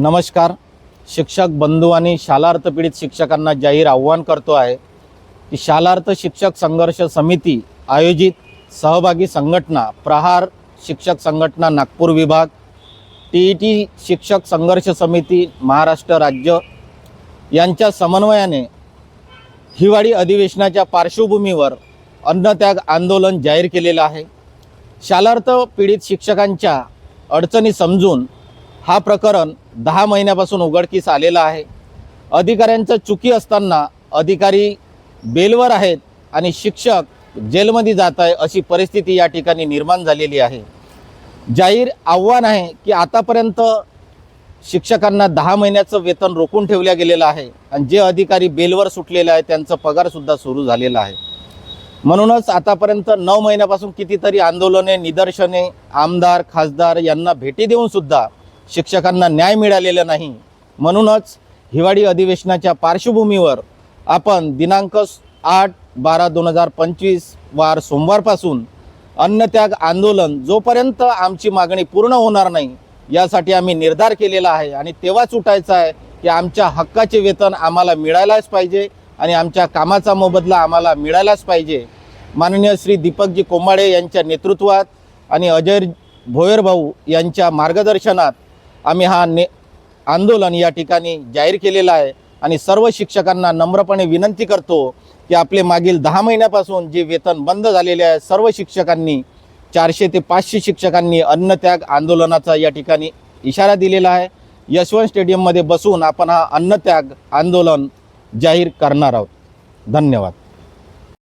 नमस्कार. शिक्षक बंधू आणि शालार्थ पीडित शिक्षकांना जाहीर आव्हान करतो आहे की शालार्थ शिक्षक संघर्ष समिती आयोजित सहभागी संघटना प्रहार शिक्षक संघटना नागपूर विभाग टी ई टी शिक्षक संघर्ष समिती महाराष्ट्र राज्य यांच्या समन्वयाने हिवाळी अधिवेशनाच्या पार्श्वभूमीवर अन्नत्याग आंदोलन जाहीर केलेलं आहे. शालार्थ पीडित शिक्षकांच्या अडचणी समजून हा प्रकरण दहा महिन्यापासून उघडकीस आलेला आहे. अधिकाऱ्यांचं चुकी असताना अधिकारी बेलवर आहेत आणि शिक्षक जेलमध्ये जात आहे अशी परिस्थिती या ठिकाणी निर्माण झालेली आहे. जाहीर आव्हान आहे की आतापर्यंत शिक्षकांना दहा महिन्याचं वेतन रोखून ठेवल्या गेलेलं आहे आणि जे अधिकारी बेलवर सुटलेले आहे त्यांचं पगारसुद्धा सुरू झालेला आहे. म्हणूनच आतापर्यंत नऊ महिन्यापासून कितीतरी आंदोलने निदर्शने आमदार खासदार यांना भेटी देऊनसुद्धा शिक्षकांना न्याय मिळालेला नाही. म्हणूनच हिवाळी अधिवेशनाच्या पार्श्वभूमीवर आपण दिनांक आठ बारा दोन हजार पंचवीस वार सोमवारपासून अन्नत्याग आंदोलन जोपर्यंत आमची मागणी पूर्ण होणार नाही यासाठी आम्ही निर्धार केलेला आहे आणि तेव्हाच उठायचं आहे की आमच्या हक्काचे वेतन आम्हाला मिळायलाच पाहिजे आणि आमच्या कामाचा मोबदला आम्हाला मिळायलाच पाहिजे. माननीय श्री दीपकजी कोंबाडे यांच्या नेतृत्वात आणि अजय भोयर भाऊ यांच्या मार्गदर्शनात आम्ही हा ने आंदोलन या ठिकाणी जाहीर केलेलं आहे आणि सर्व शिक्षकांना नम्रपणे विनंती करतो की आपले मागील दहा महिन्यापासून जे वेतन बंद झालेले आहे सर्व शिक्षकांनी चारशे ते पाचशे शिक्षकांनी अन्नत्याग आंदोलनाचा या ठिकाणी इशारा दिलेला आहे. यशवंत स्टेडियममध्ये बसून आपण हा अन्नत्याग आंदोलन जाहीर करणार आहोत. धन्यवाद.